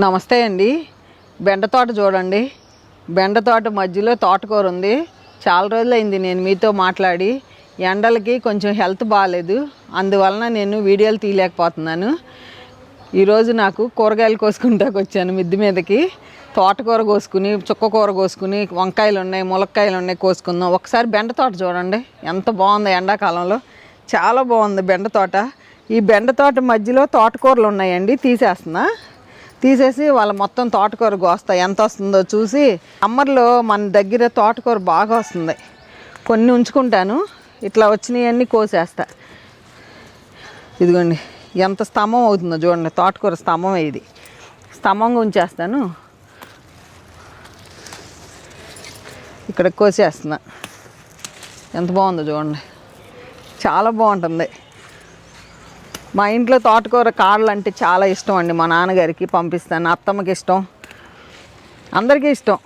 నమస్తే అండి. బెండ తోట చూడండి. బెండ తోట మధ్యలో తోటకూర ఉంది. చాలా రోజులైంది నేను మీతో మాట్లాడి. ఎండలకి కొంచెం హెల్త్ బాగాలేదు అందువలన నేను వీడియోలు తీయలేకపోతున్నాను. ఈరోజు నాకు కూరగాయలు కోసుకుంటాకు వచ్చాను మిద్ది మీదకి. తోటకూర కోసుకుని చుక్కకూర కోసుకుని వంకాయలు ఉన్నాయి ములక్కాయలు ఉన్నాయి కోసుకుందాం. ఒకసారి బెండ తోట చూడండి. ఎంత బాగుంది ఎండాకాలంలో. చాలా బాగుంది బెండ తోట. ఈ బెండ తోట మధ్యలో తోటకూరలు ఉన్నాయండి. తీసేస్తున్నా. తీసేసి వాళ్ళ మొత్తం తోటకూర కోస్తా ఎంత వస్తుందో చూసి సమ్మర్లో మన దగ్గర తోటకూర బాగా వస్తుంది. కొన్ని ఉంచుకుంటాను. ఇట్లా వచ్చినవన్నీ కోసేస్తా. ఇదిగోండి ఎంత స్తంభం అవుతుందో చూడండి. తోటకూర స్తంభం ఇది. స్తంభంగా ఉంచేస్తాను. ఇక్కడ కోసేస్తున్నా. ఎంత బాగుందో చూడండి. చాలా బాగుంటుంది. మా ఇంట్లో తోటకూర కాళ్ళు అంటే చాలా ఇష్టం అండి మా నాన్నగారికి పంపిస్తాను. అత్తమ్మకి ఇష్టం. అందరికీ ఇష్టం.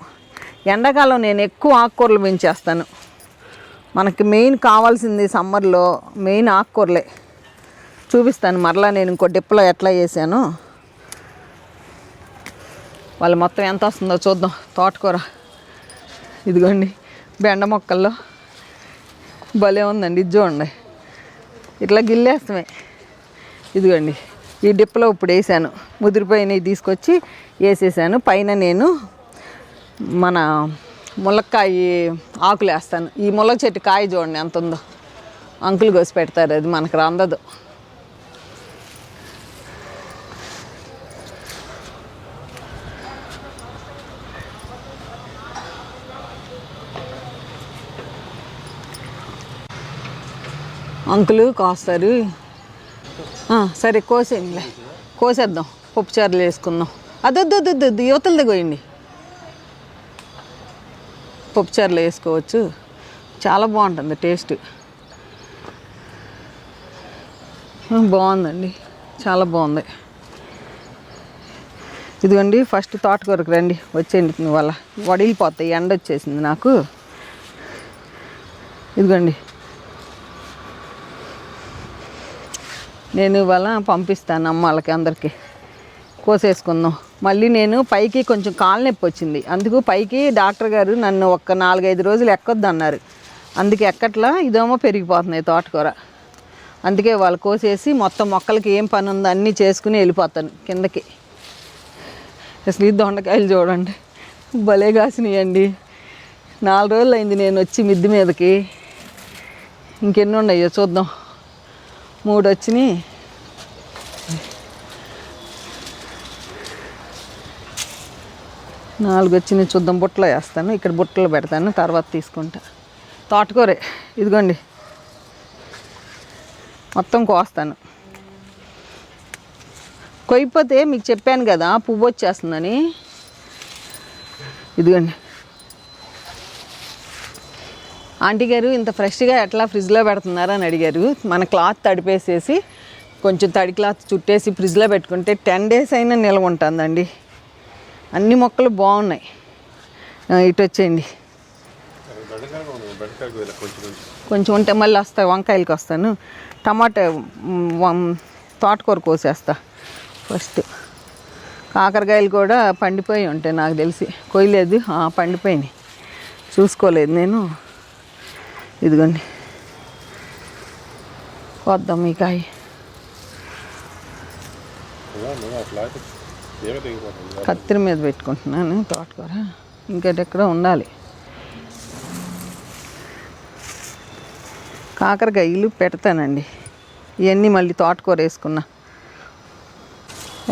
ఎండాకాలం నేను ఎక్కువ ఆకుకూరలు పెంచేస్తాను. మనకి మెయిన్ కావాల్సింది సమ్మర్లో మెయిన్ ఆకుకూరలే. చూపిస్తాను. మరలా నేను ఇంకో డిప్లో ఎట్లా చేశాను. వాళ్ళు మొత్తం ఎంత వస్తుందో చూద్దాం. తోటకూర. ఇదిగోండి బెండ మొక్కల్లో. భలే ఉందండి. ఇది చూడండి. ఇట్లా గిల్లేస్తామే. ఇదిగోండి ఈ డిప్పులో ఇప్పుడు వేసాను. ముదిరిపోయినవి తీసుకొచ్చి వేసేసాను. పైన నేను మన ములక్కాయ ఆకులు వేస్తాను. ఈ ములక చెట్టు కాయ చూడండి ఎంత ఉందో. అంకులు కోసి పెడతారు అది మనకు రందదు అంకులు కాస్తారు. సరే కోసేయండిలే. కోసేద్దాం. పప్పు చారులు వేసుకుందాం. అదొద్దొద్దొద్దు యువతలది దిగోయండి పప్పు చారులు వేసుకోవచ్చు. చాలా బాగుంటుంది టేస్ట్. బాగుందండి. చాలా బాగుంది. ఇదిగోండి ఫస్ట్ తోటకూరకు రండి. వచ్చేయండి వాళ్ళ వడిలిపోతాయి ఎండ వచ్చేసింది నాకు. ఇదిగోండి. నేను ఇవాళ పంపిస్తాను అమ్మ వాళ్ళకి అందరికీ. కోసేసుకుందాం. మళ్ళీ నేను పైకి కొంచెం కాలు నొప్పి వచ్చింది. అందుకు పైకి డాక్టర్ గారు నన్ను ఒక్క నాలుగైదు రోజులు ఎక్కొద్దు అన్నారు అందుకే ఎక్కట్లా? ఇదేమో పెరిగిపోతున్నాయి తోటకూర. అందుకే వాళ్ళు కోసేసి మొత్తం మొక్కలకి ఏం పని ఉందో అన్నీ చేసుకుని వెళ్ళిపోతాను కిందకి. అసలు ఈ దొండకాయలు చూడండి. భలే కాసినాయండి. నాలుగు రోజులు అయింది నేను వచ్చి మిద్ది మీదకి. ఇంకెన్ని ఉన్నాయో చూద్దాం. మూడు వచ్చినాయి నాలుగు వచ్చినాయి చూద్దాం బుట్టలో వేస్తాను ఇక్కడ బుట్టలో పెడతాను తర్వాత తీసుకుంటా. తోటకూరే ఇదిగోండి. మొత్తం కోస్తాను. కొయ్యిపోతే మీకు చెప్పాను కదా పువ్వు వచ్చేస్తుందని ఇదిగోండి. ఆంటీ గారు ఇంత ఫ్రెష్గా ఎట్లా ఫ్రిడ్జ్లో పెడుతున్నారు అని అడిగారు. మన క్లాత్ తడిపేసేసి కొంచెం తడి క్లాత్ చుట్టేసి ఫ్రిడ్జ్లో పెట్టుకుంటే టెన్ డేస్ అయినా నిల్వ ఉంటుందండి. అన్ని మొక్కలు బాగున్నాయి. ఇటు వచ్చేయండి. కొంచెం ఉంటే మళ్ళీ వస్తా వంకాయలకి వస్తాను. టమాటా తోటకూర కోసేస్తా. ఫస్ట్ కాకరకాయలు కూడా పండిపోయి ఉంటాయి నాకు తెలిసి. కొయ్యలేదు. పండిపోయినాయి. చూసుకోలేదు నేను. ఇదిగోండి. వద్దాం ఈ కాయ. కత్తిరి మీద పెట్టుకుంటున్నాను తోటకూర. ఇంకెక్కడ ఉండాలి. కాకరకాయలు పెడతానండి. ఇవన్నీ మళ్ళీ తోటకూర వేసుకున్నా.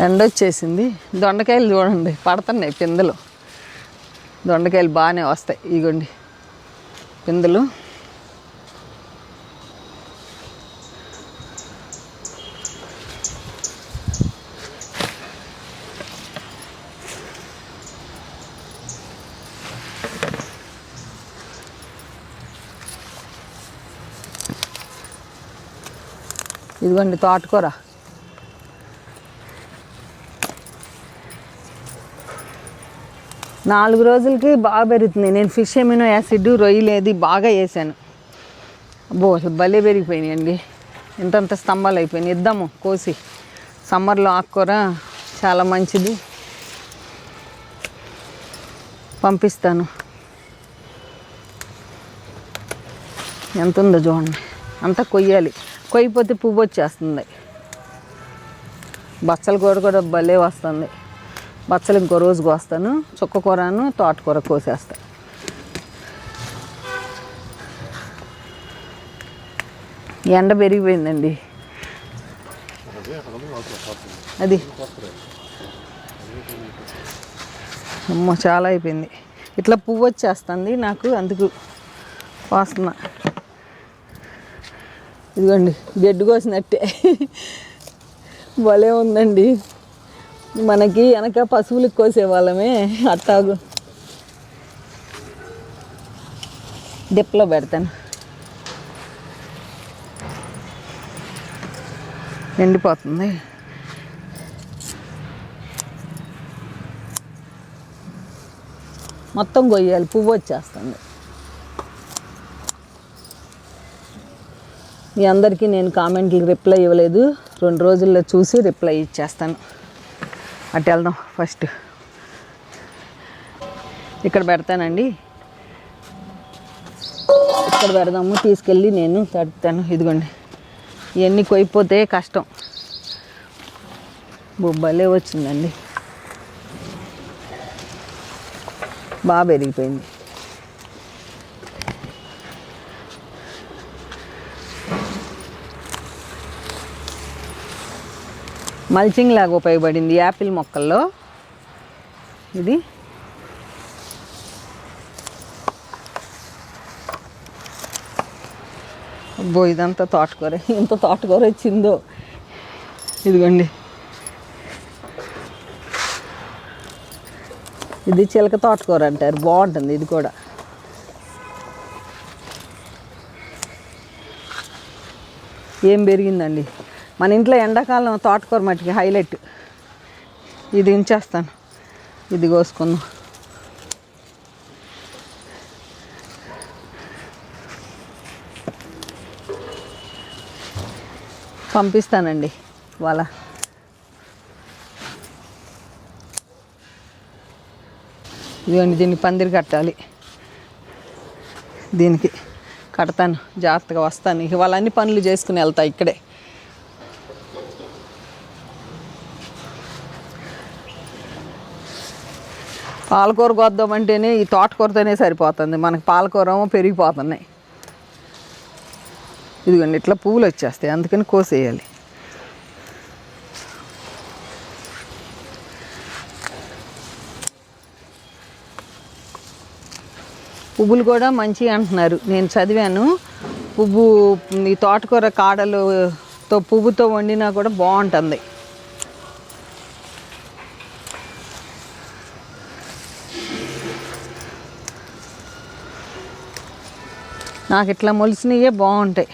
ఎండ వచ్చేసింది. దొండకాయలు చూడండి పడుతున్నాయి పిందెలు. దొండకాయలు బాగానే వస్తాయి. ఇగోండి పిందెలు. ఇదిగోండి తోటకూర. నాలుగు రోజులకి బాగా పెరుగుతుంది. నేను ఫిష్ ఎమినో యాసిడ్ రొయ్యలేది బాగా వేసాను. అబ్బో అసలు భలే పెరిగిపోయినాయండి. ఇంతంత స్తంభాలు అయిపోయినాయి. ఇద్దాము కోసి. సమ్మర్లో ఆకుకూర చాలా మంచిది. పంపిస్తాను. ఎంత ఉందో చూడండి. అంతా కొయ్యాలి. కొయ్యిపోతే పువ్వు వచ్చేస్తుంది. బచ్చల కూర కూడా భలే వస్తుంది. బచ్చలు ఇంకో రోజు కోస్తాను. చుక్క కూరను తోటకూర కోసేస్తాను. ఎండ పెరిగిపోయిందండి. అది. అమ్మ చాలా అయిపోయింది. ఇట్లా పువ్వు వచ్చేస్తుంది నాకు అందుకు వాసన. ఇదిగోండి గెడ్డు కోసినట్టే. భలే ఉందండి. మనకి వెనక పశువులకు కోసేవాళ్ళమే అట్టాగు. డిప్లో పెడతాను. ఎండిపోతుంది. మొత్తం కొయ్యాలి పువ్వు వచ్చేస్తుంది. మీ అందరికీ నేను కామెంట్లకు రిప్లై ఇవ్వలేదు. రెండు రోజుల్లో చూసి రిప్లై ఇచ్చేస్తాను. అటు వెళ్దాం ఫస్ట్. ఇక్కడ పెడతానండి. ఇక్కడ పెడదాము తీసుకెళ్ళి నేను తడుపుతాను. ఇదిగోండి. ఇవన్నీ కొయిపోతే కష్టం. బొబ్బలే వచ్చిందండి. బాగా పెరిగిపోయింది. మల్చింగ్ లాగా ఉపయోగపడింది యాపిల్ మొక్కల్లో. ఇది. అబ్బో ఇదంతా తోటకూర. ఎంత తోటకూర వచ్చిందో. ఇదిగోండి. ఇది చిలక తోటకూర అంటారు. బాగుంటుంది ఇది కూడా. ఏం పెరిగిందండి? మన ఇంట్లో ఎండాకాలం తోటకూర మట్టికి హైలైట్ ఇది ఉంచేస్తాను ఇది కోసుకుందాం. పంపిస్తానండి వాళ్ళ ఇదిగోండి దీన్ని పందిరి కట్టాలి. దీనికి కడతాను. జాగ్రత్తగా వస్తాను. ఇక అన్ని పనులు చేసుకుని వెళ్తా ఇక్కడే. పాలకూర కొద్దామంటేనే ఈ తోటకూరతోనే సరిపోతుంది. మనకి పాలకూర పెరిగిపోతున్నాయి. ఇదిగోండి ఇట్లా పువ్వులు వచ్చేస్తాయి. అందుకని కోసేయాలి. పువ్వులు కూడా మంచి అంటున్నారు. నేను చదివాను. పువ్వు ఈ తోటకూర కాడలుతో పువ్వుతో వండినా కూడా బాగుంటుంది. నాకు ఇట్లా మొలిసినవే బాగుంటాయి.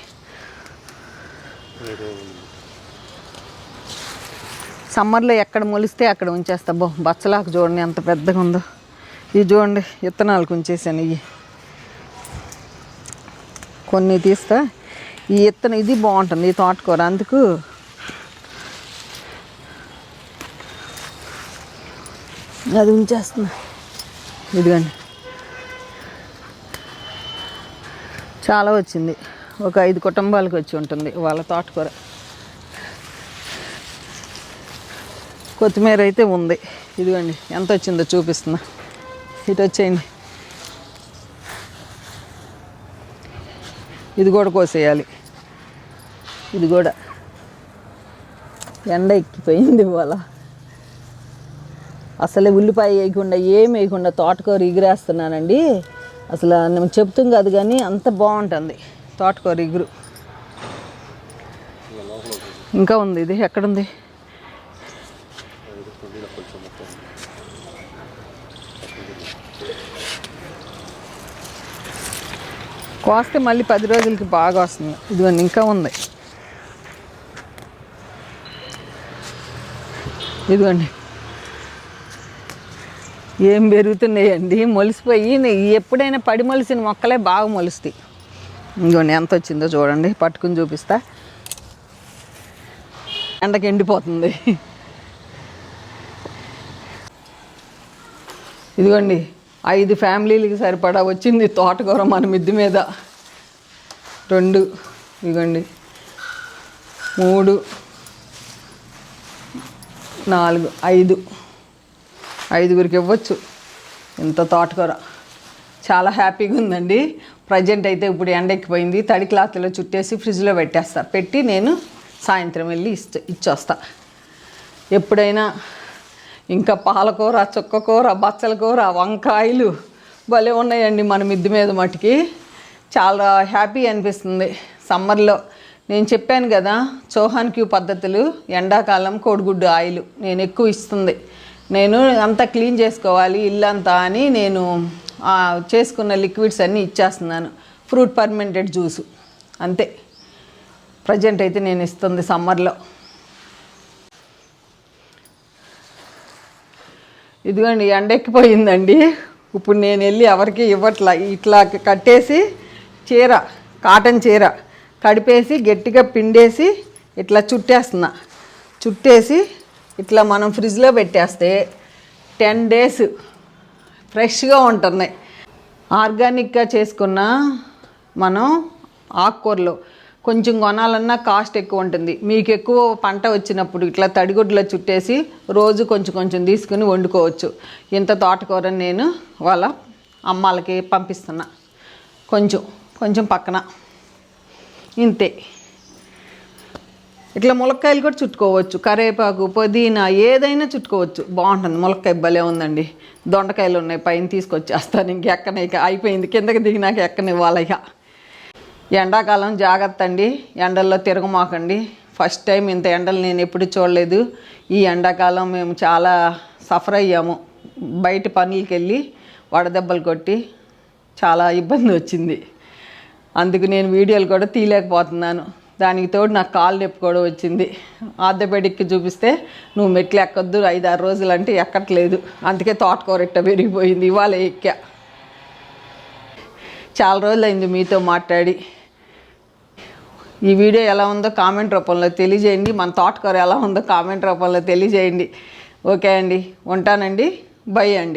సమ్మర్లో ఎక్కడ మొలిస్తే అక్కడ ఉంచేస్తా. బో బచ్చలాకు చూడండి ఎంత పెద్దగా ఉందో. ఇవి చూడండి విత్తనాలకు ఉంచేసాను ఇవి. కొన్ని తీస్తా. ఈ విత్తనం ఇది బాగుంటుంది ఈ తోటకూర. అందుకు అది ఉంచేస్తున్నా. ఇదిగోండి. చాలా వచ్చింది. ఒక ఐదు కుటుంబాలకు వచ్చి ఉంటుంది వాళ్ళ తోటకూర. కొత్తిమీర అయితే ఉంది. ఇదిగోండి ఎంత వచ్చిందో చూపిస్తున్నా. ఇటు వచ్చేయండి. ఇది కూడా కోసేయాలి. ఇది కూడా. ఎండ ఎక్కిపోయింది ఇవాళ. అసలే ఉల్లిపాయ వేయకుండా ఏం వేయకుండా తోటకూర ఎగిరేస్తున్నానండి. అసలు నేను చెప్తాం కాదు కానీ అంత బాగుంటుంది. తోటకూర ఇగురు. ఇంకా ఉంది ఇది. ఎక్కడుంది? కోస్తే మళ్ళీ పది రోజులకి బాగా వస్తుంది. ఇదిగోండి ఇంకా ఉంది. ఇదిగోండి. ఏం పెరుగుతున్నాయండి? మొలిసిపోయి ఎప్పుడైనా పడి మొలిసిన మొక్కలే బాగా మొలుస్తాయి. ఇంకోండి ఎంత వచ్చిందో చూడండి పట్టుకుని చూపిస్తా. ఎండకి ఎండిపోతుంది. ఇదిగోండి ఐదు ఫ్యామిలీలకి సరిపడా వచ్చింది తోటకూర మన మిద్ది మీద. రెండు ఇదిగోండి మూడు నాలుగు ఐదు. ఐదుగురికి ఇవ్వచ్చు. ఇంత తోటకూర. చాలా హ్యాపీగా ఉందండి. ప్రజెంట్ అయితే ఇప్పుడు ఎండ ఎక్కిపోయింది తడి క్లాత్లో చుట్టేసి ఫ్రిడ్జ్లో పెట్టేస్తా. పెట్టి నేను సాయంత్రం వెళ్ళి ఇచ్చ ఇచ్చొస్తా. ఎప్పుడైనా ఇంకా పాలకూర చుక్కకూర బచ్చల కూర వంకాయలు భలే ఉన్నాయండి మన మిద్ది మీద మటుకి. చాలా హ్యాపీ అనిపిస్తుంది. సమ్మర్లో నేను చెప్పాను కదా చౌహాన్ క్యూ పద్ధతులు ఎండాకాలం కోడిగుడ్డు ఆయిల్ నేను ఎక్కువ ఇస్తుంది. నేను అంతా క్లీన్ చేసుకోవాలి ఇల్లంతా అని నేను చేసుకున్న లిక్విడ్స్ అన్నీ ఇచ్చేస్తున్నాను. Fruit fermented juice. అంతే. ప్రజెంట్ అయితే నేను ఇస్తుంది సమ్మర్లో. ఇదిగోండి ఎండెక్కిపోయిందండి. ఇప్పుడు నేను వెళ్ళి ఎవరికి ఇవ్వట్లా. ఇట్లా కట్టేసి చీర కాటన్ చీర కడిపేసి గట్టిగా పిండేసి ఇట్లా చుట్టేస్తున్నా. చుట్టేసి ఇట్లా మనం ఫ్రిడ్జ్లో పెట్టేస్తే టెన్ డేస్ ఫ్రెష్గా ఉంటున్నాయి. ఆర్గానిక్గా చేసుకున్న మనం ఆకుకూరలు కొంచెం కొనాలన్నా కాస్ట్ ఎక్కువ ఉంటుంది. మీకు ఎక్కువ పంట వచ్చినప్పుడు ఇట్లా తడిగుడ్లో చుట్టేసి రోజు కొంచెం కొంచెం తీసుకుని వండుకోవచ్చు. ఇంత తోటకూరని నేను వాళ్ళ అమ్మాలకి పంపిస్తున్నా. కొంచెం కొంచెం పక్కన. ఇంతే. ఇట్లా ములక్కాయలు కూడా చుట్టుకోవచ్చు కరివేపాకు పుదీనా ఏదైనా చుట్టుకోవచ్చు. బాగుంటుంది. ములక్కాయ భలే ఉందండి. దొండకాయలు ఉన్నాయి పైన తీసుకొచ్చేస్తాను. ఇంకెక్కన ఇక అయిపోయింది. కిందకి దిగినాక ఎక్కనివ్వాలి ఇక. ఎండాకాలం జాగ్రత్త అండి. ఎండల్లో తిరగమాకండి. ఫస్ట్ టైం ఇంత ఎండలు నేను ఎప్పుడు చూడలేదు. ఈ ఎండాకాలం మేము చాలా సఫర్ అయ్యాము. బయట పనులకి వెళ్ళి వడదెబ్బలు కొట్టి చాలా ఇబ్బంది వచ్చింది. అందుకు నేను వీడియోలు కూడా తీయలేకపోతున్నాను. దానికి తోడు నాకు కాలు నొప్పి కూడా వచ్చింది. ఆర్థోపెడిక్కి చూపిస్తే నువ్వు మెట్లు ఎక్కద్దు ఐదు ఆరు రోజులు అంటే ఎక్కట్లేదు. అందుకే తోటకూర ఇట్ట పెరిగిపోయింది ఇవాళ ఎక్కా. చాలా రోజులైంది మీతో మాట్లాడి. ఈ వీడియో ఎలా ఉందో కామెంట్ రూపంలో తెలియజేయండి. మన తోటకూర ఎలా ఉందో కామెంట్ రూపంలో తెలియజేయండి. ఓకే అండి ఉంటానండి. బై అండి.